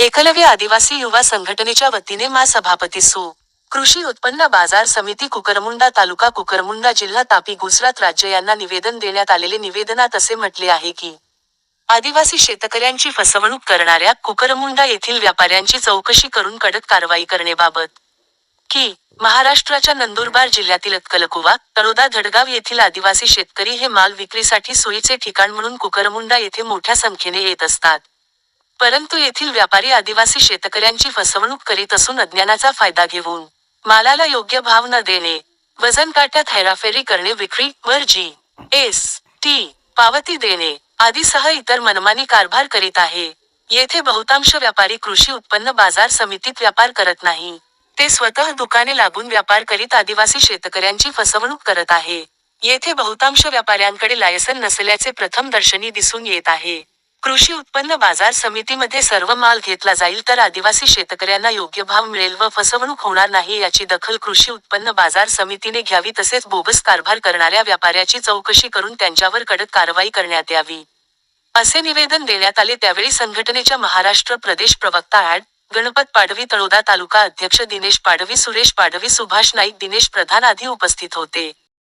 एकलव्य आदिवासी युवा संघटनेच्या वतीने मा सभापती सु. कृषी उत्पन्न बाजार समिती कुकरमुंडा तालुका कुकरमुंडा जिल्हा तापी गुजरात राज्य यांना निवेदन देण्यात आलेले निवेदनात असे म्हटले आहे की आदिवासी शेतकऱ्यांची फसवणूक करणाऱ्या कुकरमुंडा येथील व्यापाऱ्यांची चौकशी करून कडक कारवाई करण्याबाबत की महाराष्ट्राच्या नंदुरबार जिल्ह्यातील अक्कलकुवा तळोदा धडगाव येथील आदिवासी शेतकरी हे माल विक्रीसाठी सोयीचे ठिकाण म्हणून कुकरमुंडा येथे मोठ्या संख्येने येत असतात परंतु येथील व्यापारी आदिवासी शेतकऱ्यांची फसवणूक करीत असून अज्ञानाचा फायदा घेऊन मालाला योग्य भाव न देणे वजन काट्यात हेराफेरी करणे विक्री वर जी एस टी पावती देणे आदीसह इतर मनमानी कारभार करीत आहे. येथे बहुतांश व्यापारी कृषी उत्पन्न बाजार समितीत व्यापार करत नाही. ते स्वतः दुकाने लागून व्यापार करीत आदिवासी शेतकऱ्यांची फसवणूक करत आहे. येथे बहुतांश व्यापाऱ्यांकडे लायसन नसल्याचे प्रथम दर्शनी दिसून येत आहे. कृषी उत्पन्न बाजार समितीमध्ये सर्व माल घेतला जाईल तर आदिवासी शेतकऱ्यांना योग्य भाव मिळेल व फसवणूक होणार नाही याची दखल कृषी उत्पन्न बाजार समितीने घ्यावी तसेच बोगस कारभार करणाऱ्या व्यापाऱ्याची चौकशी करून त्यांच्यावर कडक कारवाई करण्यात यावी. असे निवेदन देण्यात आले त्यावेळी संघटनेच्या महाराष्ट्र प्रदेश प्रवक्ता ऍड गणपत पाडवी तळोदा तालुका अध्यक्ष दिनेश पाडवी सुरेश पाडवी सुभाष नाईक दिनेश प्रधान आदी उपस्थित होते.